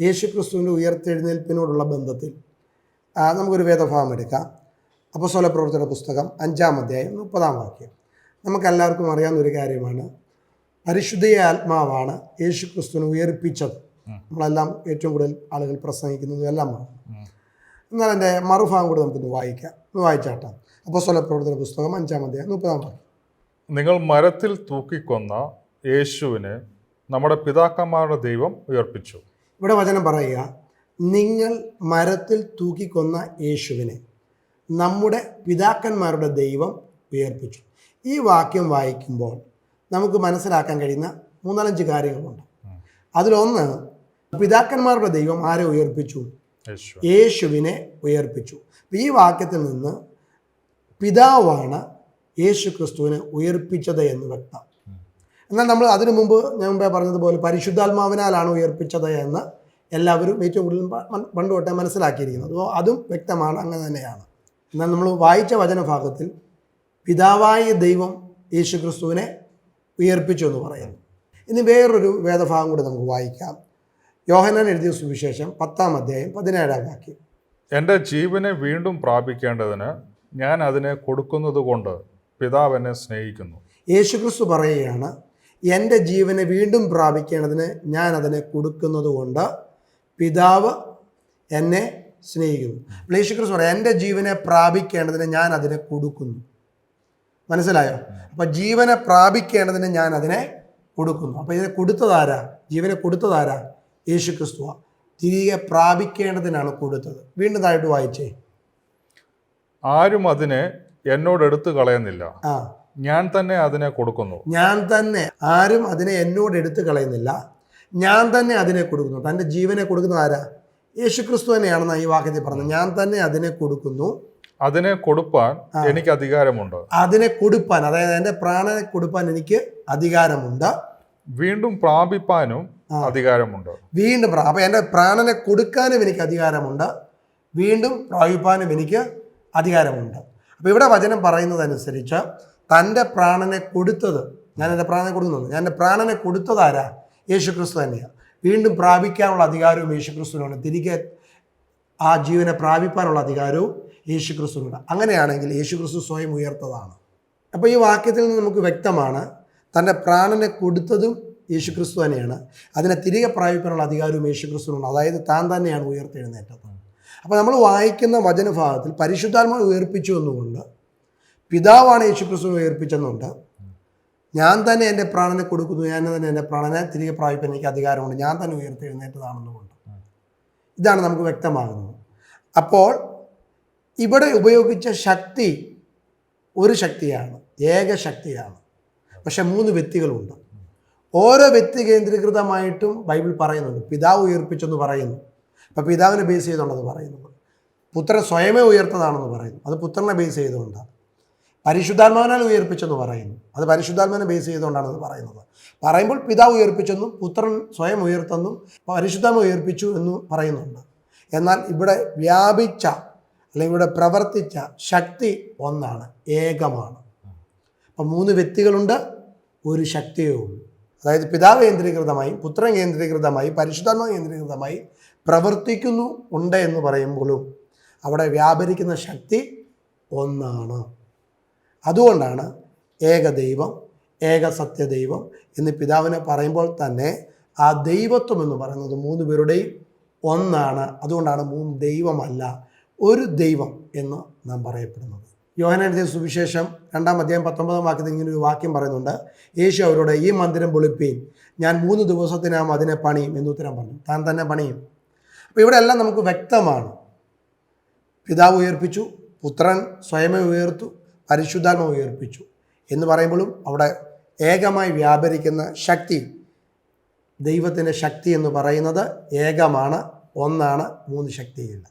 യേശു ക്രിസ്തുവിന്റെ ഉയർത്തെഴുന്നേൽപ്പിനോടുള്ള ബന്ധത്തിൽ നമുക്കൊരു വേദഭാവം എടുക്കാം. അപ്പസോല പ്രവർത്തന പുസ്തകം അഞ്ചാം അധ്യായം മുപ്പതാം വാക്യം. നമുക്കെല്ലാവർക്കും അറിയാവുന്ന ഒരു കാര്യമാണ്. പരിശുദ്ധ ആത്മാവാണ് യേശു ക്രിസ്തുവിനെ ഉയർപ്പിച്ചത് നമ്മളെല്ലാം ഏറ്റവും കൂടുതൽ ആളുകൾ പ്രസംഗിക്കുന്നതും എല്ലാമാണ്. എന്നാൽ എന്റെ മറുഭാഗം കൂടെ നമുക്കൊന്ന് വായിക്കാം. ഒന്ന് വായിച്ചാട്ടാം. അപ്പസ്വല പ്രവർത്തന പുസ്തകം അഞ്ചാം അധ്യായം മുപ്പതാം വാക്യം. നിങ്ങൾ മരത്തിൽ തൂക്കിക്കൊന്ന യേശുവിനെ നമ്മുടെ പിതാക്കന്മാരുടെ ദൈവം ഉയർപ്പിച്ചു. ഇവിടെ വചനം പറയുക നിങ്ങൾ മരത്തിൽ തൂക്കിക്കൊന്ന യേശുവിനെ നമ്മുടെ പിതാക്കന്മാരുടെ ദൈവം ഉയർപ്പിച്ചു. ഈ വാക്യം വായിക്കുമ്പോൾ നമുക്ക് മനസ്സിലാക്കാൻ കഴിയുന്ന മൂന്നാലഞ്ച് കാര്യങ്ങളുണ്ട്. അതിലൊന്ന് പിതാക്കന്മാരുടെ ദൈവം ആരെ ഉയർപ്പിച്ചു? യേശുവിനെ ഉയർപ്പിച്ചു. ഈ വാക്യത്തിൽ നിന്ന് പിതാവാണ് യേശു ക്രിസ്തുവിനെ ഉയർപ്പിച്ചത് എന്ന് വ്യക്തം. എന്നാൽ നമ്മൾ അതിനു മുമ്പ് ഞാൻ മുമ്പേ പറഞ്ഞതുപോലെ പരിശുദ്ധാത്മാവിനാലാണ് ഉയർപ്പിച്ചത് എന്ന് എല്ലാവരും ഏറ്റവും കൂടുതൽ പണ്ട് തൊട്ടേ മനസ്സിലാക്കിയിരിക്കുന്നത് അപ്പോൾ അതും വ്യക്തമാണ് അങ്ങനെ തന്നെയാണ്. എന്നാൽ നമ്മൾ വായിച്ച വചനഭാഗത്തിൽ പിതാവായ ദൈവം യേശു ക്രിസ്തുവിനെ ഉയർപ്പിച്ചു എന്ന് പറയുന്നു. ഇനി വേറൊരു വേദഭാഗം കൂടി നമുക്ക് വായിക്കാം. യോഹനാൻ എഴുതിയ സുവിശേഷം പത്താം അധ്യായം പതിനേഴാം വാക്യം. എന്റെ ജീവനെ വീണ്ടും പ്രാപിക്കേണ്ടതിന് ഞാൻ അതിനെ കൊടുക്കുന്നത് കൊണ്ട് പിതാവ് എന്നെ സ്നേഹിക്കുന്നു. യേശുക്രിസ്തു പറയുകയാണ് എന്റെ ജീവനെ വീണ്ടും പ്രാപിക്കേണ്ടതിന് ഞാൻ അതിനെ കൊടുക്കുന്നത് കൊണ്ട് പിതാവ് എന്നെ സ്നേഹിക്കുന്നു. യേശുക്രിസ്തു പറയാം എന്റെ ജീവനെ പ്രാപിക്കേണ്ടതിന് ഞാൻ അതിനെ കൊടുക്കുന്നു. മനസ്സിലായോ? അപ്പം ജീവനെ പ്രാപിക്കേണ്ടതിന് ഞാൻ അതിനെ കൊടുക്കുന്നു. അപ്പം ഇതിനെ കൊടുത്തതാരാ ജീവനെ കൊടുത്തതാരാ യേശു ക്രിസ്തുവ തിരികെ പ്രാപിക്കേണ്ടതിനാണ് കൊടുത്തത്. വീണ്ടും താഴോട്ട് വായിച്ചേ. ആരും അതിനെ എന്നോട് എടുത്തു കളയുന്നില്ല. ഞാൻ തന്നെ അതിനെ കൊടുക്കുന്നു. ഞാൻ തന്നെ ആരും അതിനെ എന്നോട് എടുത്തു കളയുന്നില്ല. ഞാൻ തന്നെ അതിനെ കൊടുക്കുന്നു. തന്റെ ജീവനെ കൊടുക്കുന്നത് ആരാ? യേശു ക്രിസ്തു തന്നെയാണെന്ന് ഈ വാക്യത്തിൽ പറഞ്ഞത്. ഞാൻ തന്നെ അതിനെ കൊടുക്കുന്നു. അതിനെ കൊടുപ്പാൻ എനിക്ക് അധികാരമുണ്ട്. അതിനെ കൊടുപ്പാൻ അതായത് എന്റെ പ്രാണനെ കൊടുപ്പാൻ എനിക്ക് അധികാരമുണ്ട്. വീണ്ടും പ്രാപിപ്പാനും അധികാരമുണ്ട്. വീണ്ടും അപ്പൊ എന്റെ പ്രാണനെ കൊടുക്കാനും എനിക്ക് അധികാരമുണ്ട്. വീണ്ടും പ്രാപിപ്പാനും എനിക്ക് അധികാരമുണ്ട്. അപ്പോൾ ഇവിടെ വചനം പറയുന്നതനുസരിച്ച് തന്റെ പ്രാണനെ കൊടുത്തത് ഞാൻ എന്റെ പ്രാണനെ കൊടുക്കുന്നുണ്ട്. ഞാൻ എന്റെ പ്രാണനെ കൊടുത്തത് ആരാ? യേശു ക്രിസ്തു തന്നെയാണ് വീണ്ടും പ്രാപിക്കാനുള്ള അധികാരവും യേശു ക്രിസ്തുവിനാണ് തിരികെ ആ ജീവനെ പ്രാപിപ്പാനുള്ള അധികാരവും യേശു ക്രിസ്തുവിനുണ്ട് അങ്ങനെയാണെങ്കിൽ യേശു ക്രിസ്തു സ്വയം ഉയർത്തതാണ്. അപ്പോൾ ഈ വാക്യത്തിൽ നിന്ന് നമുക്ക് വ്യക്തമാണ് തന്റെ പ്രാണനെ കൊടുത്തതും യേശു ക്രിസ്തു തന്നെയാണ്. അതിനെ തിരികെ പ്രാപിക്കാനുള്ള അധികാരവും യേശു ക്രിസ്തുവിനുണ്ട് അതായത് താൻ തന്നെയാണ് ഉയർത്തെഴുന്നേറ്റത്. അപ്പോൾ നമ്മൾ വായിക്കുന്ന വചനഭാഗത്തിൽ പരിശുദ്ധാത്മാവ് ഉയർപ്പിച്ചു എന്നുകൊണ്ട് പിതാവാണ് യേശു ക്രിസ്തു ഉയർപ്പിച്ചെന്നുണ്ട്. ഞാൻ തന്നെ എന്റെ പ്രാണനെ കൊടുക്കുന്നു ഞാൻ തന്നെ എന്റെ പ്രാണനെ തിരികെ പ്രാപിക്കാൻ എനിക്ക് അധികാരമുണ്ട് ഞാൻ തന്നെ ഉയർത്തെഴുന്നേറ്റതാണെന്നുകൊണ്ട് ഇതാണ് നമുക്ക് വ്യക്തമാകുന്നത്. അപ്പോൾ ഇവിടെ ഉപയോഗിച്ച ശക്തി ഒരു ശക്തിയാണ് ഏക ശക്തിയാണ്. പക്ഷെ മൂന്ന് വ്യക്തികളുണ്ട്. ഓരോ വ്യക്തി കേന്ദ്രീകൃതമായിട്ടും ബൈബിൾ പറയുന്നുണ്ട് പിതാവ് ഉയർപ്പിച്ചെന്ന് പറയുന്നു. അപ്പോൾ പിതാവിനെ ബേസ് ചെയ്തുകൊണ്ടത് പറയുന്നുണ്ട് പുത്രൻ സ്വയമേ ഉയർത്തതാണെന്ന് പറയുന്നു. അത് പുത്രനെ ബേസ് ചെയ്തുകൊണ്ടാണ്. പരിശുദ്ധാത്മാവിനാൽ ഉയർപ്പിച്ചെന്ന് പറയുന്നു. അത് പരിശുദ്ധാത്മാനെ ബേസ് ചെയ്തുകൊണ്ടാണ് അത് പറയുന്നത്. പറയുമ്പോൾ പിതാവ് ഉയർപ്പിച്ചെന്നും പുത്രൻ സ്വയം ഉയർത്തെന്നും പരിശുദ്ധാത്മ ഉയർപ്പിച്ചു എന്ന് പറയുന്നുണ്ട്. എന്നാൽ ഇവിടെ വ്യാപിച്ച അല്ലെങ്കിൽ ഇവിടെ പ്രവർത്തിച്ച ശക്തി ഒന്നാണ് ഏകമാണ്. അപ്പം മൂന്ന് വ്യക്തികളുണ്ട് ഒരു ശക്തിയേ ഉള്ളൂ. അതായത് പിതാവ് കേന്ദ്രീകൃതമായി പുത്രൻ കേന്ദ്രീകൃതമായി പരിശുദ്ധാത്മ കേന്ദ്രീകൃതമായി പ്രവർത്തിക്കുന്നു ഉണ്ട് എന്ന് പറയുമ്പോഴും അവിടെ വ്യാപരിക്കുന്ന ശക്തി ഒന്നാണ്. അതുകൊണ്ടാണ് ഏകദൈവം ഏകസത്യദൈവം എന്ന് പിതാവിനെ പറയുമ്പോൾ തന്നെ ആ ദൈവത്വം എന്ന് പറയുന്നത് മൂന്ന് പേരുടെയും ഒന്നാണ്. അതുകൊണ്ടാണ് മൂന്ന് ദൈവമല്ല ഒരു ദൈവം എന്ന് നാം പറയപ്പെടുന്നത്. യോഹനെഴുതിയ സുവിശേഷം രണ്ടാം അധ്യായം പത്തൊമ്പതാം വാക്യത്തിൽ ഇങ്ങനെ ഒരു വാക്യം പറയുന്നുണ്ട്. യേശു അവരോട് ഈ മന്ദിരം പൊളിപ്പീൻ ഞാൻ മൂന്ന് ദിവസത്തിനാം അതിനെ പണിയും എന്ന് ഉത്തരം പറഞ്ഞു. താൻ തന്നെ പണിയും. അപ്പോൾ ഇവിടെ എല്ലാം നമുക്ക് വ്യക്തമാണ്. പിതാവ് ഉയർപ്പിച്ചു പുത്രൻ സ്വയമേ ഉയർത്തു പരിശുദ്ധാത്മ ഉയർപ്പിച്ചു എന്ന് പറയുമ്പോഴും അവിടെ ഏകമായി വ്യാപരിക്കുന്ന ശക്തി ദൈവത്തിന്റെ ശക്തി എന്ന് പറയുന്നത് ഏകമാണ് ഒന്നാണ് മൂന്ന് ശക്തിയില്ല.